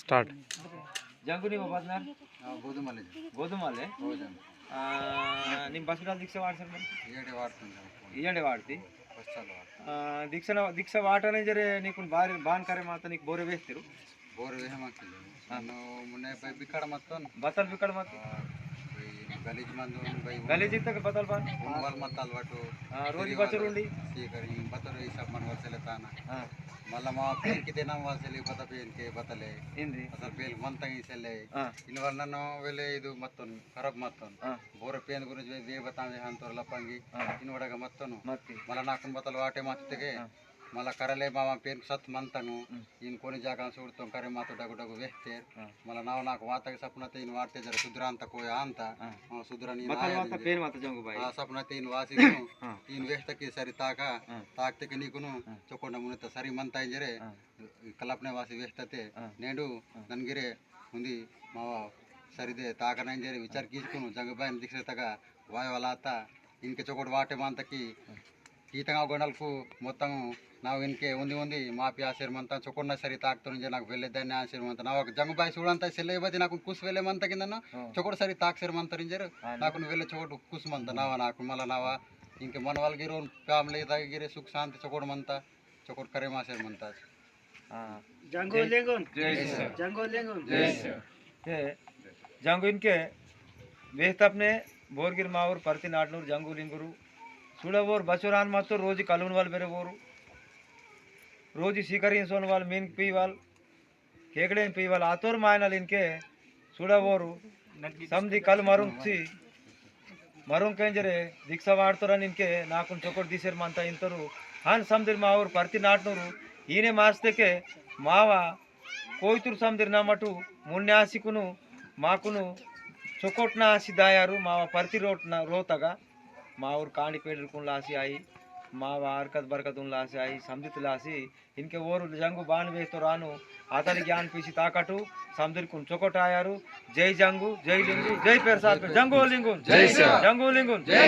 Start ಜಂಗು ನೀವು ಬದ್ನಾರ್ గోధుమలు ಗೋಧುಮಲೆ గోధుమ ನಿಮ್ಮ ಬಸ್ಗಳ ದೀಕ್ಷೆ ವಾಡ್ಸರ್ మరి ఏడు వాడుతుంది ఇయ్యండి వాడితే పుస్తకాలు వాడుతుంది దీక్ష దీక్ష వాటనే జరే నీకు బారి బాన్ కరే మాత నీకు ಬೋರೆ వేస్తారు ಬೋರ್ వేయమంటుంది నన్ను మొన్న బై బిక్కడ మొత్తం బతల్ బిక్కడ మాత గలీజ్ మందు బై గలీజ్ ఇత్తక బతల్ బాన్ వాళ్ళ మొత్తం అలవాటు రోజు బచ్చరు ఉండి సీకరి బతరు ఈ సబ్ మన వలసలే తాన ఆ, ಮಲ್ಲಮಾಕ್ಕೆ ಇದೆ नाम वाले यो बता पेन के ಬೋರ पेन ಗುರುಜವೇ ದೇ ಬತಾದೆ ಅಂತ ಲಪ್ಪಂಗಿ. ಇನ ವಡಕ ಮತ್ತನು. ಮತ್ತ? ಮಲನಾಕ ವಾಟೆ ಮತ್ತಕ್ಕೆ మళ్ళా కరలే మా పేరు సత్ మంతను ఈయన కొని జాగా చూడతాం కరే మాతో డగు డగు వేస్తే. మళ్ళీ నా నాకు వాతకి సప్నత ఈయన వాడితే జర శుద్రాంత కోయ అంత. శుద్రని సప్నత ఈయన వాసి ఈయన వేస్తకి సరి తాక తాకితే నీకును చొక్కొండ మునిత సరి మంత అయిన జరే కలపనే వాసి వేస్తే నేడు నన్గిరే ఉంది మా సరిదే తాకనని జరి విచారకీసుకును. జంగబాయిని దీక్షతగా వాయవలాత. ఇంక చొకటి వాటే మంతకి. ఈతంగా గొండలకు మొత్తం నా వెనుకే ఉంది ఉంది మాపి ఆశీర్మంతా చొక్కున్న సరి తాకుతూ నుంచి నాకు వెళ్ళేదాన్ని ఆశీర్మంతా నా ఒక జంగుబాయి చూడంతా సెల్లైపోతే నాకు కూసు వెళ్ళేమంత కిందన్న చొక్కుడు సరి తాకసిరమంతా నింజరు నాకు నువ్వు వెళ్ళే చొక్కడు కూసుమంత నావా నాకు మళ్ళీ నావా ఇంక మన వాళ్ళకి ఫ్యామిలీ తగ్గిరే సుఖ శాంతి చొక్కడమంతా చొక్కడు కరే ఆశీర్మంతా जंगू इनके वेहतप ने बोरगिर मावर परती नाटनूर जंगू लिंगुरु చూడబోరు బసురాన్ మాత్రం రోజు కలువుని వాళ్ళు పెరగోరు రోజు స్వీకరించుకొని వాళ్ళు మీన్ పీవాలి కేకడేం పీవాలి ఆతోరు మాయనాలు ఇంకే చూడబోరు సమ్ది కలు మరుంచి మరుంకేం జరే దీక్ష వాడుతారని ఇంకే నాకు చొక్కటి తీసారు మా అంతా ఇంతరు. హాన్ సమ్దిర్ మా ఊరు పర్తి నాటినూరు. ఈయనే మార్స్తేకే మావ కోయితూరు సమ్దిర్ నా మటు మున్యాసికును మాకును చొక్కొట్న ఆసి దాయారు మావ పర్తి రోట్న రోతగా. మా ఊరు కాండి పేడకున్ లాసి ఆయి మా హర్కత్ బర్కతున్ లాసి అయి సంధిత్ లాసి ఇన్కే ఓరు జంగు బాన్ వేస్తూ రాను. అతని జ్ఞాన్ పీసి తాకటు సమదిర్కున్ చొకొట్ జై జంగు జై లింగు జై పేరు సాత్ జంగు లింగు జై జంగు లింగు జై